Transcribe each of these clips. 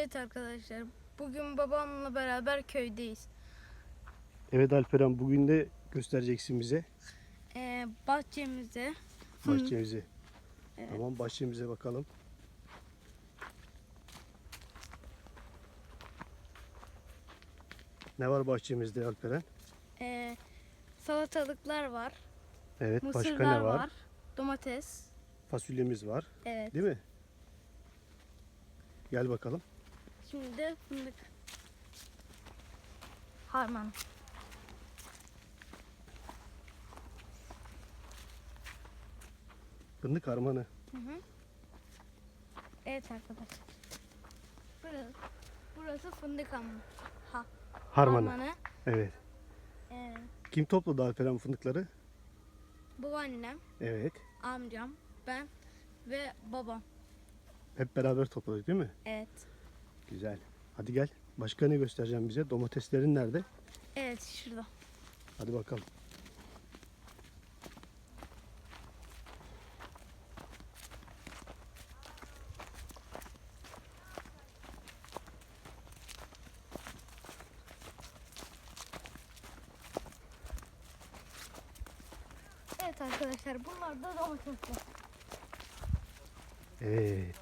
Evet arkadaşlar. Bugün babamla beraber köydeyiz. Evet Alperen bugün de göstereceksin bize Ee, bahçemize bahçemizi. Evet. Tamam bahçemize bakalım. Ne var bahçemizde Alperen? ee, salatalıklar var. Evet Mısırlar başka ne var? var. Domates. Fasulyemiz var Evet. değil mi? Gel bakalım. Şimdi de fındık. Harman. Fındık harmanı. Hı hı. Evet arkadaşlar. Burası, burası fındık hamuru. Ha, Harmanı. harmanı. Evet. Ee, Kim topladı Alperen bu fındıkları? babaannem, Evet. amcam, ben ve babam. Hep beraber topladık değil mi? Evet. Güzel. Hadi gel. Başka ne göstereceğim bize? Domateslerin nerede? Evet şurada. Hadi bakalım. Evet arkadaşlar bunlar da domatesler. Evet.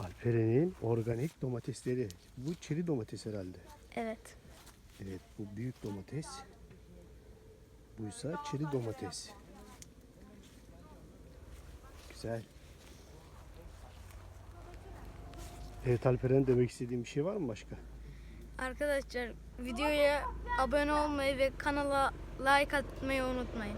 Alperen'in organik domatesleri. Bu çeri domates herhalde. Evet. Evet bu büyük domates. Buysa çeri domates. Güzel. Evet Alperen demek istediğim bir şey var mı başka? Arkadaşlar videoya abone olmayı ve kanala like atmayı unutmayın.